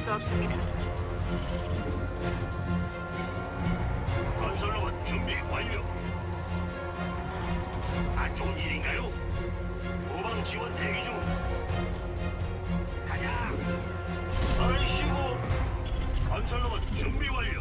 수 없습니다. 건설로봇 준비 완료. 안 좋은 일인가요? 후방 지원 대기 중. 가자. 아이씨고. 건설로봇 준비 완료.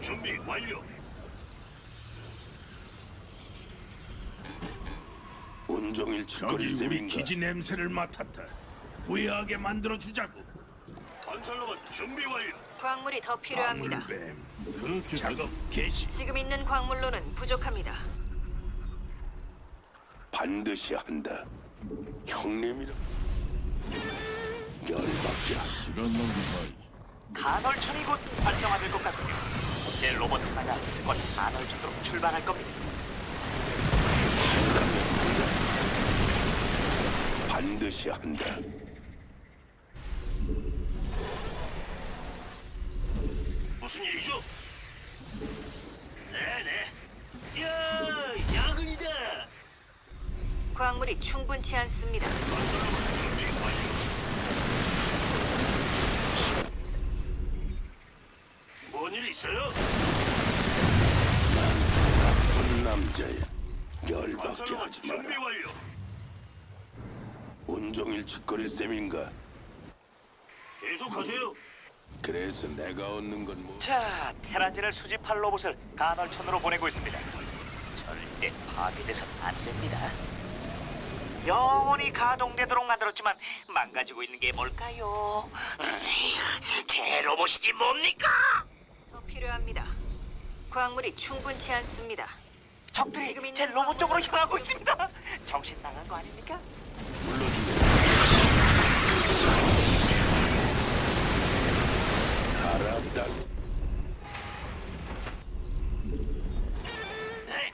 준비 완료. 온종일 저기 우리 셈인가? 기지 냄새를 맡았다. 후회하게 만들어 주자고. 건설로봇 준비 완료. 광물이 더 필요합니다. 그 작업 개시. 지금 있는 광물로는 부족합니다. 반드시 한다. 형님이라. 열받게 하시. 간헐천이 곧 활성화될 것 같군요. 제 로봇 하나가 곧 간헐천으로 출발할 겁니다. 반드시 한다. 무슨 일이죠? 네네. 야, 야근이다. 광물이 충분치 않습니다. 건설로봇 준비 완료. 뭔일 있어요? 나쁜 남자야. 열받게 건설로봇 하지 준비 마라. 완료. 온종일 짓거릴 셈인가? 계속하세요. 그래서 내가 얻는 건 뭐? 자, 테라진을 수집할 로봇을 간헐천으로 보내고 있습니다. 절대 파괴돼서는 안 됩니다. 영원히 가동되도록 만들었지만 망가지고 있는 게 뭘까요? 음, 제 로봇이지 뭡니까? 더 필요합니다. 광물이 충분치 않습니다. 적들이 제 로봇 쪽으로 향하고 있습니다. 정신 나간 거 아닙니까? 알았다. 네.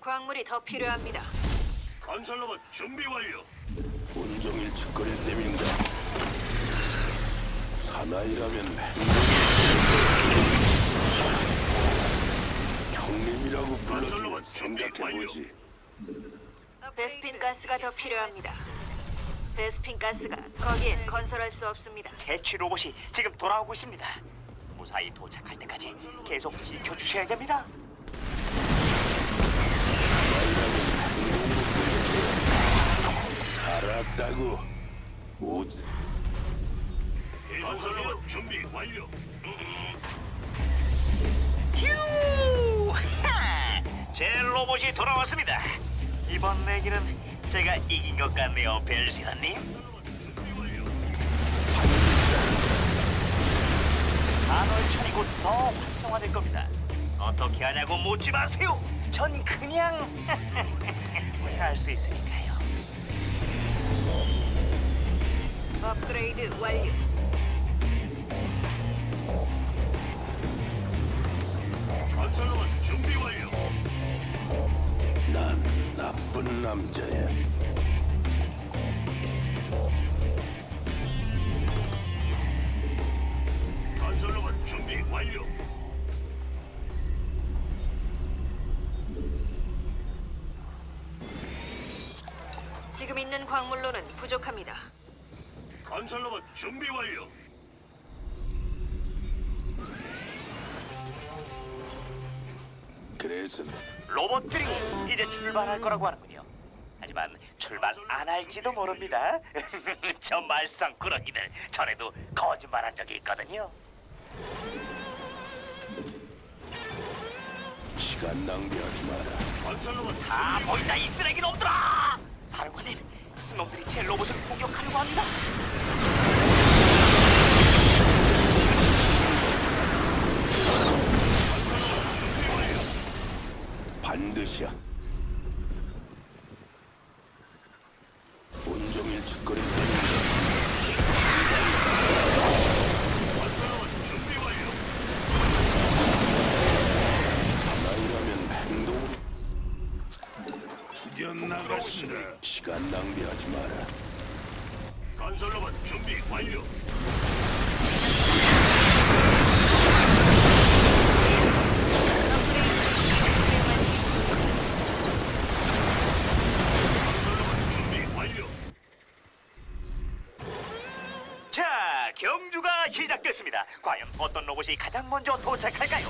광물이 더 필요합니다. 건설로봇 준비 완료. 온종일 짓거릴 셈인가? 사나이라면 형님이라고 불러주면 생각해보지. 베스핀 가스가 더 필요합니다. 베스핀 가스가 거기엔 건설할 수 없습니다. 제취 로봇이 지금 돌아오고 있습니다. 무사히 도착할 때까지 계속 지켜주셔야 됩니다. 알았다고. 오지. 건설로봇 준비 완료. 휴! 하! 제 로봇이 돌아왔습니다. 이번 내기는 제가 이긴 것 같네요, 벨시라님. 간헐천이 곧더 활성화될 겁니다. 어떻게 하냐고 묻지 마세요. 전 그냥 할 수 있으니까요. 업그레이드 완료. 건설로만 준비 완료. 난 나쁜 남자야. 건설로만 준비 완료. 지금 있는 광물로는 부족합니다. 건설로만 준비 완료. 그래서 로봇들이 이제 출발할 거라고 하는군요. 하지만 출발 안 할지도 모릅니다. 저 말썽꾸러기들 전에도 거짓말한 적이 있거든요. 시간 낭비하지 마라. 건설 로봇 다 보인다 이 쓰레기 놈들아! 사령관님, 놈들이 제 로봇을 공격하려고 합니다. 반드시야. 온종일 완료. 나이라면 행동으로 투견 나가신다. 시간 낭비하지 마라. 건설로봇 준비 완료. 시작됐습니다. 과연 어떤 로봇이 가장 먼저 도착할까요?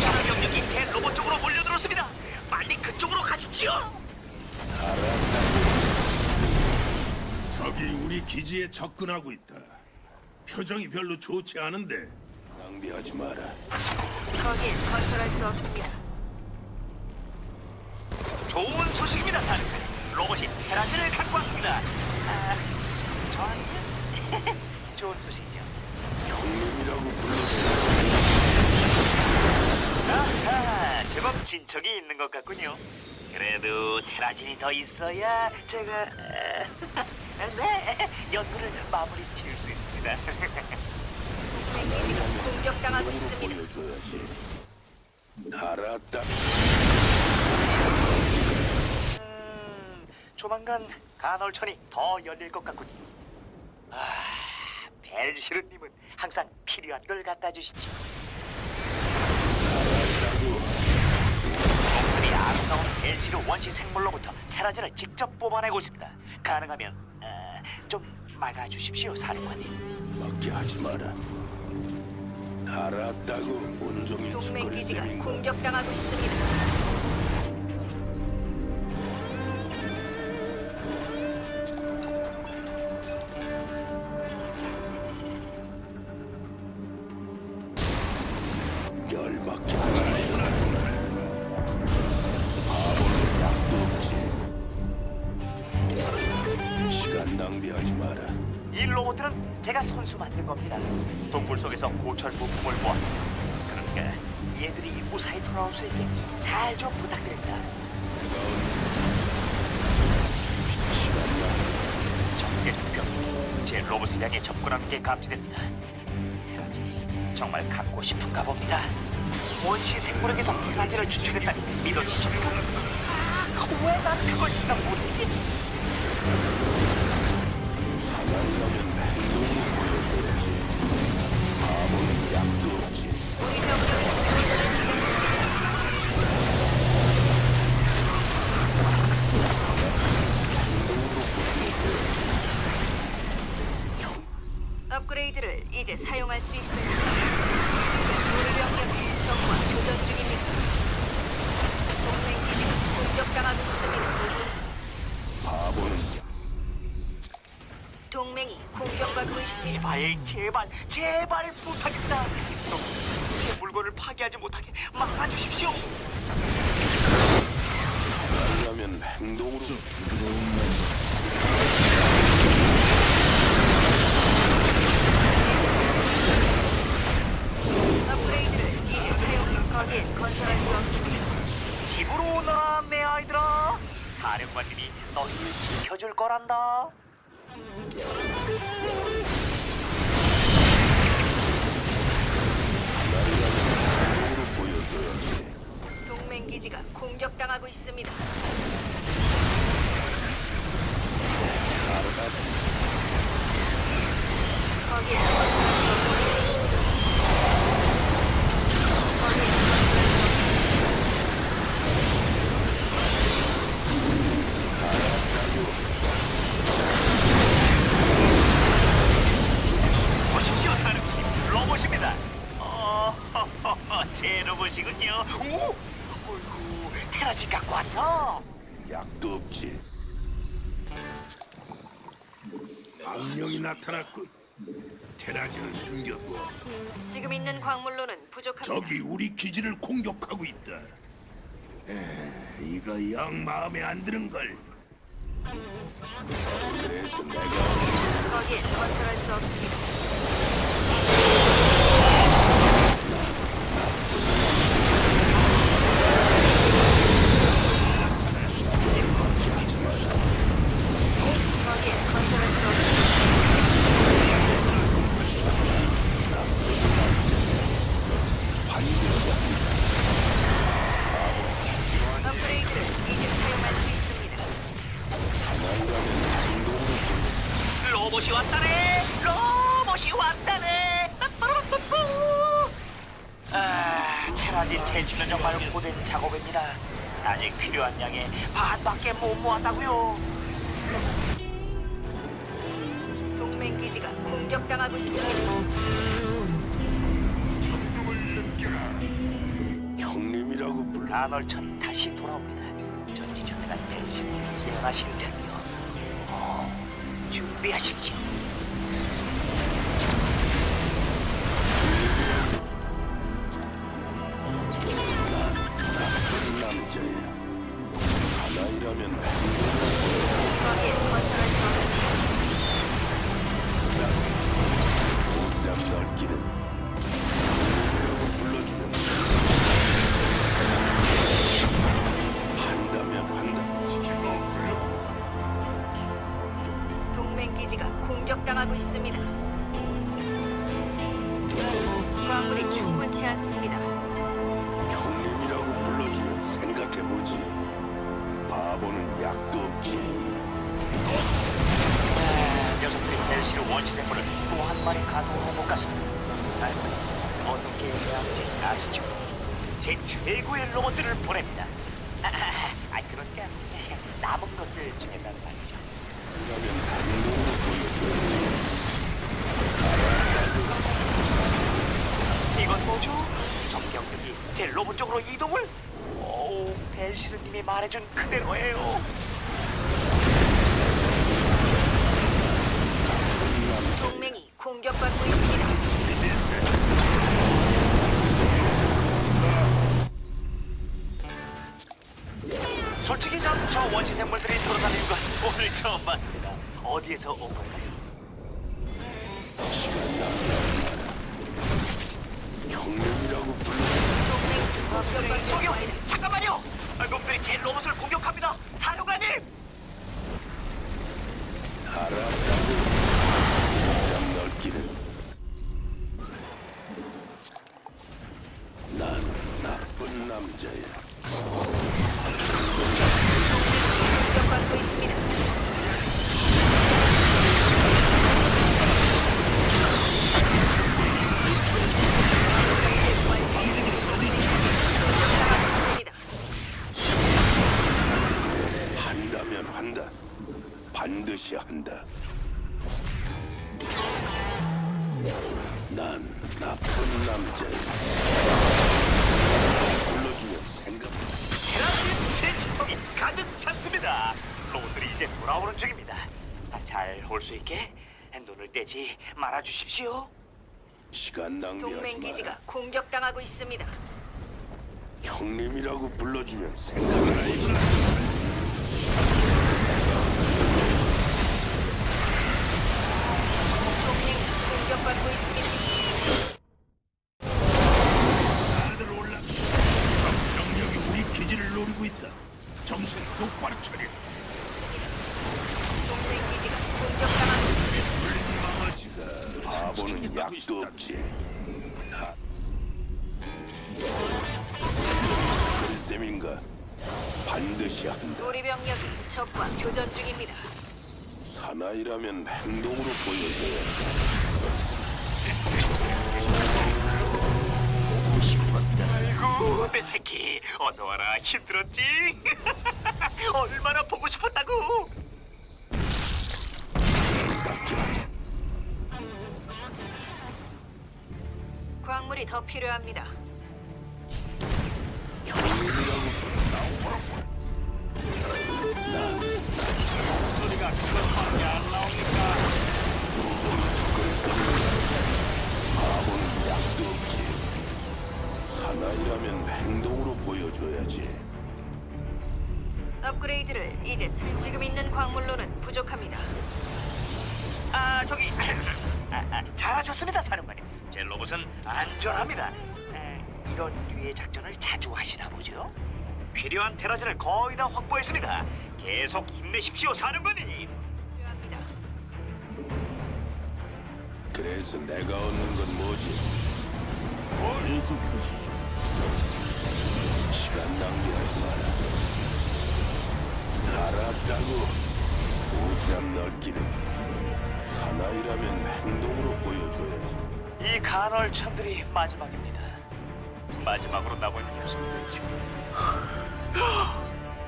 자, 병력이 제 로봇 쪽으로 몰려들었습니다. 빨리 그쪽으로 가십시오. 적이 우리 기지에 접근하고 있다. 표정이 별로 좋지 않은데 낭비하지 마라. 거긴 건설할 수 없습니다. 좋은 소식입니다, 사령관. 로봇이 테라즈를 갖고 왔습니다. 아, 저한테 좋은 소식이죠. 형님이라고 불러도 아하, 제법 진척이 있는 것 같군요. 그래도 테라진이 더 있어야 제가 아, 네 연구를 마무리 지을 수 있습니다. 공격당하고 있습니다. 알았다. 음, 조만간 간헐천이 더 열릴 것 같군요. 아, 벨시르님은 항상 필요한 걸 갖다 주시죠. 놈들이 아름다운 벨시르 원시 생물로부터 테라진을 직접 뽑아내고 있습니다. 가능하면 아, 좀 막아주십시오, 사령관님. 맞게 하지 마라. 알았다고 온종일 짓거릴 동맹기지가 셈인가? 공격당하고 있습니다. 이 로봇들은 제가 손수 만든 겁니다. 동굴 속에서 고철 부품을 모았습니다. 그러니까 얘들이 무사히 돌아올 수 있게 잘 좀 부탁드립니다. 적의 병제 로봇을 향해 접근하는 게 감지됩니다. 테라지 정말 갖고 싶은가 봅니다. 원시 생물에게서 테라지를 추출했다니 믿어지십니까? 아, 왜 나는 그걸 생각 못했지? 이제 사용할 수 있습니다. 우리 병력은 적과 교전 중입니다. 동맹 기지가 공격당하고 있습니다. 바보는 동맹이 공격받고 있습니다. 제발 제발 제발 부탁입니다. 놈, 제 물건을 파괴하지 못하게 막아주십시오. 사나이라면 행동으로 지켜 나타났군. 테라지를 숨겼고 지금 있는 광물로는 부족합니다. 적이 우리 기지를 공격하고 있다. 에, 이거 영 마음에 안 드는 걸. 그래서 내가 거기엔 건설할 수 없습니다. 기지가 공격당하고 있습니다. 형님이라고 불러. 간헐천이 다시 돌아옵니다. 전지전능한 대신 일어나시는 대로요. 어, 준비하십시오. 공격당하고 있습니다. 광물이 충분치 않습니다. 형님이라고 불러주면 생각해보지. 바보는 약도 없지. 아, 녀석들이 벨시르 원시 생물을 또 한 마리 가동해 못 갔습니다. 알고 어떻게 해야 할지 아시죠? 제 최고의 로봇들을 보냅니다. 아, 아, 아, 그러니까 남은 것들 중에서 말이죠. 그러면 보여줘야지. 이건 뭐죠? 정경들이 제 로봇 쪽으로 이동을? 오, 벨시르님이 말해준 그대로예요. 어디에서 온 건가요? 로봇들이 이제 돌아오는 중입니다. 아, 잘올 수 있게 눈을 떼지 말아 주십시오. 시간 낭비하지 동맹. 기지가 공격당하고 있습니다. 형님이라고 불러주면 생각을 하지. 동맹이 공격받고 있습니다. 반드시 한다. 우리 병력이 적과 교전 중입니다. 사나이라면 행동으로 보여줘야 아이고, 내 새끼, 어서 와라. 힘들었지? 얼마나 보고 싶었다고? 광물이 더 필요합니다. 형님이라고 그것밖에 안 나옵니까? 바보는 약도 없지. 사나이라면 행동으로 보여줘야지. 업그레이드를 이제 살- 지금 있는 광물로는 부족합니다. 아 저기 아, 아, 잘하셨습니다 사령관님 제 로봇은 안전합니다 에, 이런 류의 작전을 자주 하시나 보죠 필요한 테라진을 거의 다 확보했습니다 계속 힘내십시오 사령관님. 그래서 내가 얻는 건 뭐지? 시간 낭비하지 마라. 알았다고. 오지랖 넓기는 사나이라면 행동으로 보여줘야지. 이 간헐천들이 마지막입니다 마지막으로 남은 녀석들이죠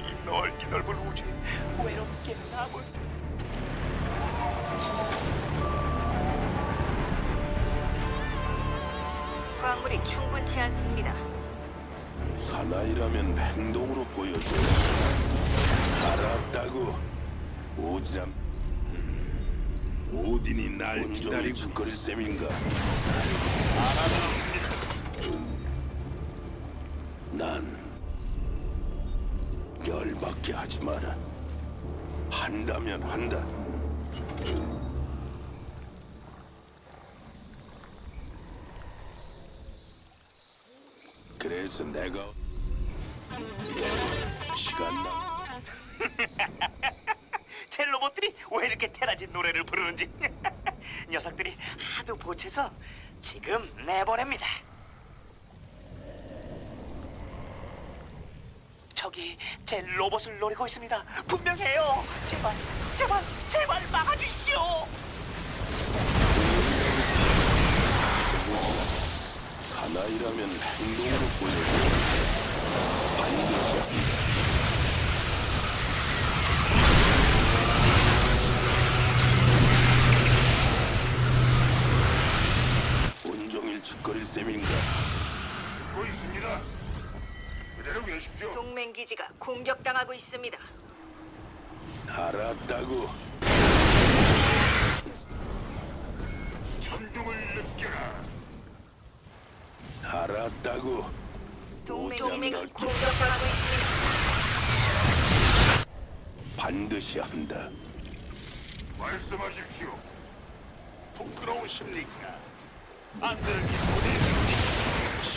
이 넓기 넓은 우주에 외롭게 남은 광물이 충분치 않습니다. 사나이라면 행동으로 보여줘야지. 알았다고. 오지랖. 오딘이 날 기다리고 있어. 셈인가? 난 열받게 하지 마라. 한다면 한다. 그래서 내가 시간 낭제 로봇들이 왜 이렇게 테라진 노래를 부르는지 녀석들이 하도 보채서 지금 내보냅니다. 저기 제 로봇을 노리고 있습니다. 분명해요. 제발, 제발, 제발 막아주십시오. 사나이라면 행동으로 보여줘. 반드시 한다. 온종일 짓거릴 셈인가? 듣고 있습니다. 그대로 계십시오. 동맹 기지가 공격당하고 있습니다. 알았다고. 천둥을 느껴라. 알았다고. 동맹 동맹이 공격당하고 있습니다. 반드시 한다. 말씀하십시오. 부끄러우십니까? 안 들기 보내주니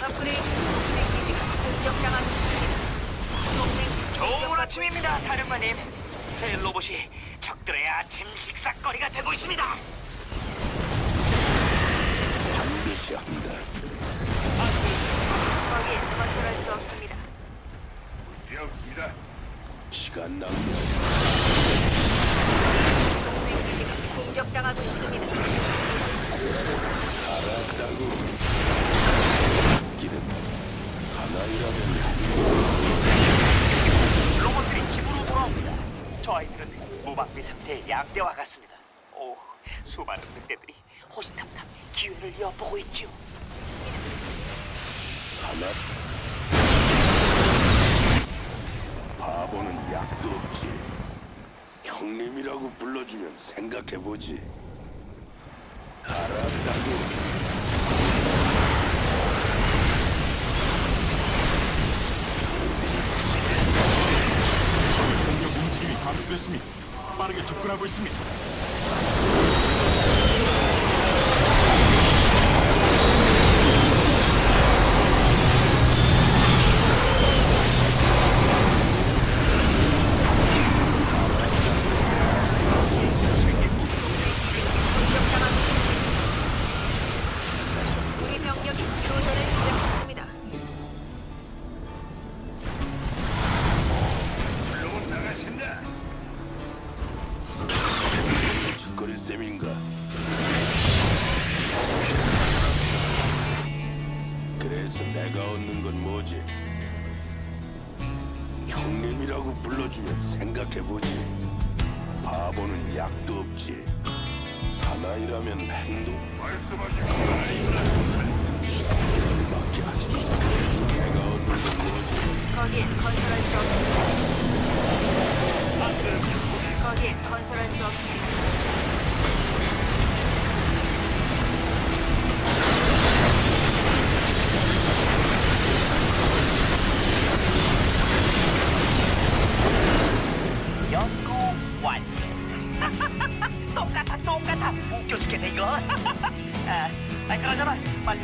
업그레이드 기지가 공격당하고 있습니다. 동맹 좋은 아침입니다, 사령관님. 제 로봇이 적들의 아침 식사거리가 되고 있습니다. 반드시 한다. 거기에 건설할 수 없습니다. 예, 없습니다. 시간 낭비. 동맹 기지가 공격당하고 있습니다. 알았다고. 사나이라면 로봇들이 집으로 돌아옵니다. 저 아이들은 무방비 상태의 양대와 같습니다. 오, 수많은 늑대들이 호시탐탐 기회를 엿보고 있지요. 하나. 바보는 약도 없지. 형님이라고 불러주면 생각해보지. 알았다고. 감지됐습니다. 빠르게 접근하고 있습니다. 나이라면 행동 뭐지? 거기엔 건설할 수 없습니다. 거기엔 건설할 수 이거? 아, 아, 그러잖아. 빨리.